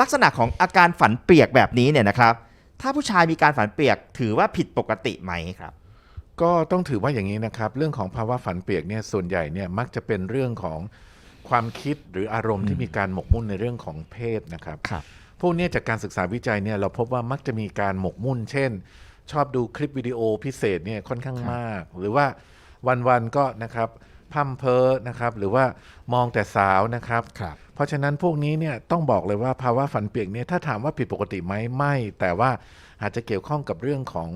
ลักษณะของอาการฝันเปียกแบบนี้เนี่ยนะครับ ถ้าผู้ชายมีการฝันเปียกถือว่าผิดปกติไหมครับ ก็ต้องถือว่าอย่างนี้นะครับ เรื่องของภาวะฝันเปียกเนี่ยส่วนใหญ่เนี่ยมักจะเป็นเรื่องของความคิดหรืออารมณ์ที่มีการหมกมุ่นในเรื่องของเพศนะครับครับพวกเนี้จากการศึกษาวิจัยเนี่ยเราพบว่ามักจะมีการหมกมุ่น เช่น ชอบดูคลิปวิดีโอพิเศษเนี่ยค่อนข้างมาก หรือว่าวันๆก็นะครับ พร่ำเพ้อนะครับหรือว่ามองแต่สาวนะครับครับเพราะฉะนั้นพวกนี้เนี่ยต้องบอกเลยว่าภาวะฝันเปียกเนี่ยถ้าถามว่าผิดปกติไหมไม่ แต่ว่าอาจจะเกี่ยวข้องกับเรื่องของ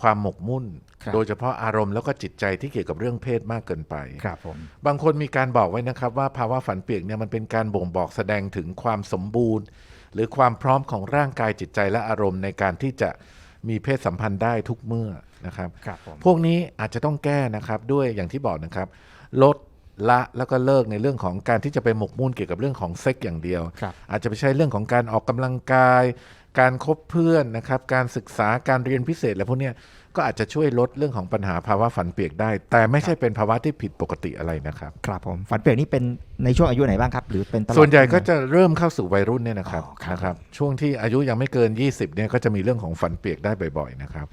ความหมกมุ่นครับโดยเฉพาะอารมณ์แล้วก็จิตใจที่เกี่ยวกับเรื่องเพศมากเกินไปครับผมบางคนมีการบอกไว้นะครับว่าภาวะฝันเปียกเนี่ยมันเป็นการบ่งบอกแสดงถึงความสมบูรณ์ หรือความพร้อมของร่างกายจิตใจและอารมณ์ในการที่จะ มีเพศสัมพันธ์ได้ทุกเมื่อนะครับครับผมพวกนี้อาจจะต้องแก้นะครับด้วยอย่างที่บอกนะครับ ลดละแล้วก็เลิกในเรื่องของการที่จะไปหมกมุ่นเกี่ยวกับเรื่องของเซ็กอย่างเดียว ครับ อาจจะไปใช้เรื่องของการออกกำลังกาย การคบเพื่อนนะครับ การศึกษาการเรียนพิเศษอะไรพวกเนี้ย ก็อาจจะช่วยลดเรื่องของปัญหาภาวะฝันเปียกได้ แต่ไม่ใช่เป็นภาวะที่ผิดปกติอะไรนะครับ ครับผมฝันเปียกนี่เป็นในช่วงอายุไหนบ้างครับ หรือเป็นตลอดส่วนใหญ่ก็จะเริ่มเข้าสู่วัยรุ่นเนี่ยนะครับอ๋อครับนะครับ ช่วงที่อายุยังไม่เกิน 20เนี่ยก็จะมีเรื่องของฝันเปียกได้บ่อยๆนะครับ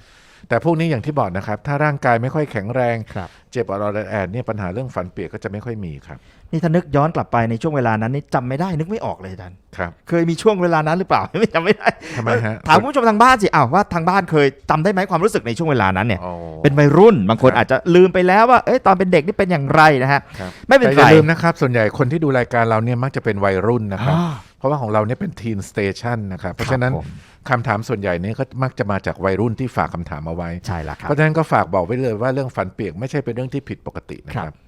แต่พวกนี้อย่างที่บอกนะครับ ถ้าร่างกายไม่ค่อยแข็งแรงครับเจ็บอรอดแอดเนี่ยปัญหาเรื่องฝันเปียกก็จะไม่ค่อยมีครับ นี่ถ้านึกย้อนกลับไปในช่วงเวลานั้นนี่จำไม่ได้นึกไม่ออกเลยอาจารย์ครับ เคยมีช่วงเวลานั้นหรือเปล่าไม่จำไม่ได้ทำไมฮะถามคุณผู้ชมทางบ้านสิอ้าวว่าทางบ้านเคยจำได้ไหมความรู้สึกในช่วงเวลานั้นเนี่ยอ๋อเป็นวัยรุ่นบางคนครับอาจจะลืมไปแล้วว่าเอ้ยตอนเป็นเด็กนี่เป็นอย่างไรนะฮะครับไม่เป็นแต่อไรย่าลืมนะครับ ส่วนใหญ่คนที่ดูรายการเราเนี่ยมักจะเป็นวัยรุ่นนะครับอ่าเพราะว่าของเราเนี่ยเป็นทีนสเตชันนะครับเพราะฉะนั้นผมคำถามส่วนใหญ่เนี่ยก็มักจะมาจากวัยรุ่นที่ฝากคำถามเอาไว้ใช่แล้วครับเพราะฉะนั้นก็ฝากบอกไว้เลยว่าเรื่องฝันเปียกไม่ใช่เป็นเรื่องที่ผิดปกตินะคครัรับบ